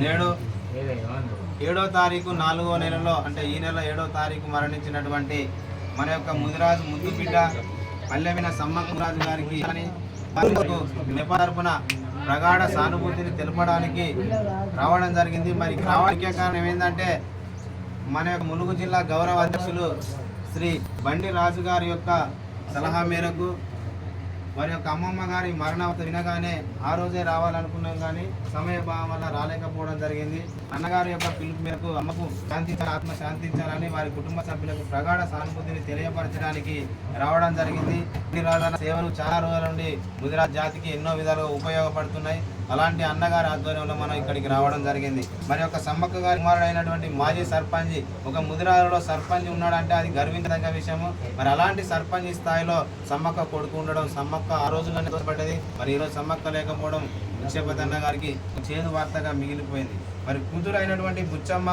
నేడు ఏడో తారీఖు నాలుగో నెలలో అంటే ఈ నెల ఏడో తారీఖు మరణించినటువంటి మన యొక్క ముదిరాజు ముద్దు బిడ్డ పల్లెవిన సమ్మరాజు గారికి కానీ వారికి నెప తరపున ప్రగాఢ సానుభూతిని తెలపడానికి రావడం జరిగింది. మరి రావడానికి కారణం ఏంటంటే మన యొక్క ములుగు జిల్లా గౌరవ అధ్యక్షులు శ్రీ బండి రాజు గారి యొక్క సలహా మేరకు వారి యొక్క అమ్మమ్మ గారి మరణావత వినగానే ఆ రోజే రావాలనుకున్నాం కానీ సమయభావం వల్ల రాలేకపోవడం జరిగింది. అన్నగారి యొక్క పిలుపు మేరకు అమ్మకు శాంతించాలి ఆత్మ శాంతించాలని వారి కుటుంబ సభ్యులకు ప్రగాఢ సానుభూతిని తెలియపరచడానికి రావడం జరిగింది. సేవలు చాలా రోజుల నుండి గుజరాత్ జాతికి ఎన్నో విధాలుగా ఉపయోగపడుతున్నాయి. అలాంటి అన్నగారి ఆధ్వర్యంలో మనం ఇక్కడికి రావడం జరిగింది. మరి ఒక సమ్మక్క గారి కుమారుడైనటువంటి మాజీ సర్పంచ్ ఒక ముదిరాలలో సర్పంచ్ ఉన్నాడంటే అది గర్వించదగ్గ విషయము. మరి అలాంటి సర్పంచ్ స్థాయిలో సమ్మక్క కొడుకు ఉండడం సమ్మక్క ఆ రోజుల్లోనే తోడ్పడ్డది మరి ఈరోజు సమ్మక్క లేకపోవడం నిక్షేపతి అన్న గారికి చేదు వార్తగా మిగిలిపోయింది. మరి కూతురు అయినటువంటి బుచ్చమ్మ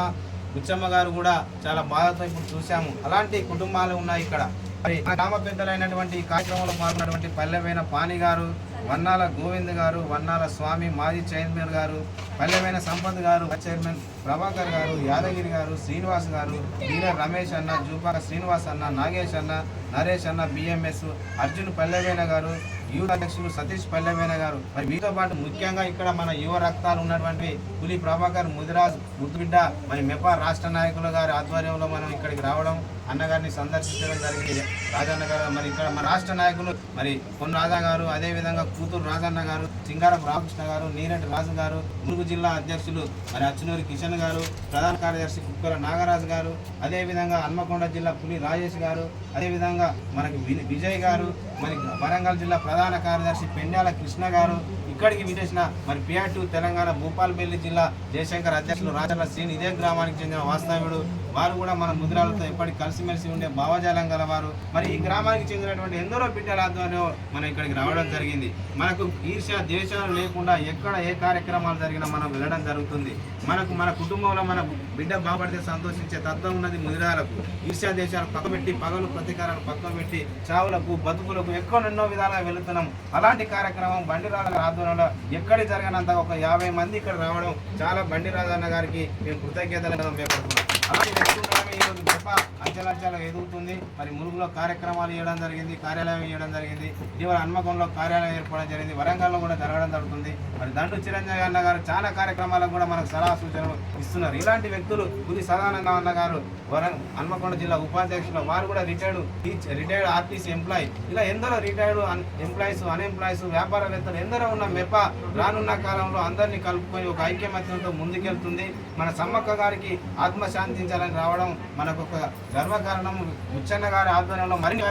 బుచ్చమ్మ గారు కూడా చాలా బాధతో ఇప్పుడు చూసాము అలాంటి కుటుంబాలు ఉన్నాయి ఇక్కడ. మరి గ్రామ పెద్దలైనటువంటి ఈ కార్యక్రమంలో పాల్గొన్నటువంటి పల్లెవైన పాణి గారు వన్నాల గోవింద్ గారు వన్నాల స్వామి మాజీ చైర్మన్ గారు పల్లెమైన సంపత్ గారు చైర్మన్ ప్రభాకర్ గారు యాదగిరి గారు శ్రీనివాస్ గారు డీలర్ రమేష్ అన్న జూపాక శ్రీనివాస్ అన్న నాగేష్ అన్న నరేష్ అన్న బిఎంఎస్ అర్జున్ పల్లెవేన గారు యువ అధ్యక్షులు సతీష్ పల్లెవేన గారు. మరి వీటితో పాటు ముఖ్యంగా ఇక్కడ మన యువ రక్తాలు ఉన్నటువంటి పులి ప్రభాకర్ ముదిరాజ్ ముద్దుబిడ్డ మరి మెపా రాష్ట్ర నాయకుల గారి ఆధ్వర్యంలో మనం ఇక్కడికి రావడం అన్నగారిని సందర్శించడం జరిగింది. రాజన్న గారు మరి ఇక్కడ మన రాష్ట్ర నాయకులు మరి పొన్ రాజా గారు అదేవిధంగా కూతురు రాజన్న గారు సింగారపు రామకృష్ణ గారు నీరెడ్డి రాజు గారు ములుగు జిల్లా అధ్యక్షులు మరి అచ్చునూరి కిషన్ గారు ప్రధాన కార్యదర్శి కుక్కల నాగరాజు గారు అదేవిధంగా హన్మకొండ జిల్లా పులి రాజేష్ గారు అదేవిధంగా మనకి విజయ్ గారు మరి వరంగల్ జిల్లా ప్రధాన ప్రధాన కార్యదర్శి పెండాల కృష్ణ గారు ఇక్కడికి విదేశిన మరి పిఆర్ తెలంగాణ భూపాలపల్లి జిల్లా జయశంకర్ అధ్యక్షులు రాజన్న శ్రీని ఇదే గ్రామానికి చెందిన వాస్తవ్యుడు వారు కూడా మన ముద్రాలతో ఎప్పటికీ కలిసిమెలిసి ఉండే భావజాలం గలవారు. మరి ఈ గ్రామానికి చెందినటువంటి ఎందరో బిడ్డల ఆధ్వర్యంలో మనం ఇక్కడికి రావడం జరిగింది. మనకు ఈర్ష దేశాలు లేకుండా ఎక్కడ ఏ కార్యక్రమాలు జరిగినా మనం వెళ్ళడం జరుగుతుంది. మనకు మన కుటుంబంలో మన బిడ్డ బాగుపడితే సంతోషించే తత్వం ఉన్నది ముదిరాలకు. ఈర్ష్య దేశాలు పక్క పెట్టి పగలు ప్రతీకారాలు పక్కన పెట్టి చావులకు బతుకులకు ఎక్కువ ఎన్నో విధాలుగా వెళుతున్నాం. అలాంటి కార్యక్రమం బండిరాజు ఆధ్వర్యంలో ఎక్కడ జరగనంత ఒక యాభై మంది ఇక్కడ రావడం చాలా బండిరాజు అన్న గారికి మేము కృతజ్ఞతలు పేర్కొంటున్నాం అలాంటి వ్యక్తి ఉండడమే ఈరోజు గొప్ప అంచెలంచెలు ఎదుగుతుంది. మరి మురుగులో కార్యక్రమాలు ఇవ్వడం జరిగింది కార్యాలయం ఇవ్వడం జరిగింది. ఇటీవల హన్మకొండలో కార్యాలయం ఏర్పడడం జరిగింది. వరంగల్లో కూడా జరగడం జరుగుతుంది. మరి దండు చిరంజీవి అన్న గారు చాలా కార్యక్రమాలకు కూడా మనకు సలహా సూచనలు ఇస్తున్నారు. ఇలాంటి వ్యక్తులు పులి సదానంద అన్న గారు వరం హన్మకొండ జిల్లా ఉపాధ్యక్షులు వారు కూడా retired teach retired RTC employee ఇలా ఎందరో రిటైర్డ్ ఎంప్లాయీస్ అన్ఎంప్లాయీస్ వ్యాపారవేత్తలు ఎందరో ఉన్న మెప్ప రానున్న కాలంలో అందరినీ కలుపుకొని ఒక ఐక్యమత్యంతో ముందుకెళ్తుంది. మన సమ్మక్క గారికి ఆత్మశాంతి శాంతించాలని రావడం మనకు ఒక గర్వకారణం ముచ్చన్న గారి ఆధ్వర్యంలో మరిన్ని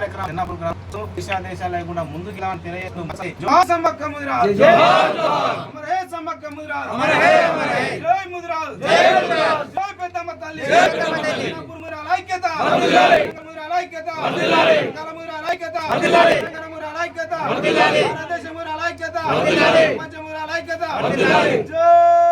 గ్రామంలో దిశా దేశాలు లేకుండా ముందుకు ఐక్యత. ఐక్యత. ఐక్యత. ఐక్యత. భారతదేశమురాల ఐక్యత. పంచమురాల ఐక్యత. జై